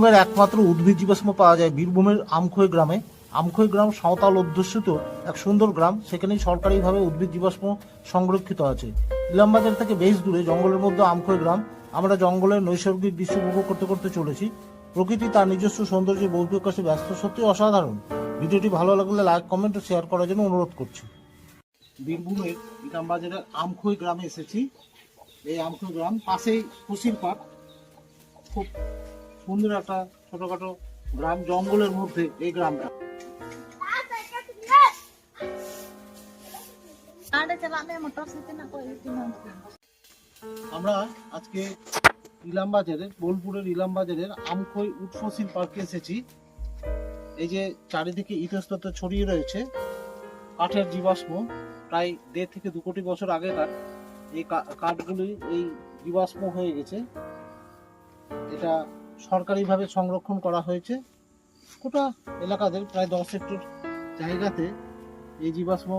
রকমের একমাত্র উদ্ভিদ জীবাশ্ম পাওয়া যায় বীরভূমের আমখই গ্রামে। আমখই গ্রাম সাঁওতাল অধ্যুষিত এক সুন্দর গ্রাম, সেখানেই সরকারিভাবে উদ্ভিদ জীবাশ্ম সংরক্ষিত আছে। ইলামবাজার থেকে বেশ দূরে, জঙ্গলের মধ্যে আমখই গ্রাম। আমরা জঙ্গলের নৈসর্গিক দৃশ্য উপভোগ করতে করতে চলেছি। প্রকৃতি তার নিজস্ব সৌন্দর্যে বহিঃপ্রকাশে ব্যস্ত সত্যি অসাধারণ। ভিডিওটি ভালো লাগলে লাইক, কমেন্ট ও শেয়ার করার জন্য অনুরোধ করছি। বীরভূমের ইলামবাজারের আমখই গ্রামে এসেছি। এই আমখই গ্রাম পাশেই কুশির পার্ক। খুব সুন্দর একটা ছোটখাটো গ্রাম জঙ্গলের মধ্যে এই গ্রামটা. আমরা আজকে ইলামবাজারের বোলপুরের ইলামবাজারের আমখই উৎফসিল পার্কে এসেছি এই যে চারিদিকে ইতস্তত ছড়িয়ে রয়েছে কাঠের জীবাশ্ম, প্রায় দেড় থেকে দু কোটি বছর আগেকার এই কাঠগুলি এই জীবাশ্ম হয়ে গেছে এটা সরকারিভাবে সংরক্ষণ করা হয়েছে। গোটা এলাকাদের প্রায় দশ হেক্টর জায়গাতে এই জীবাশ্ম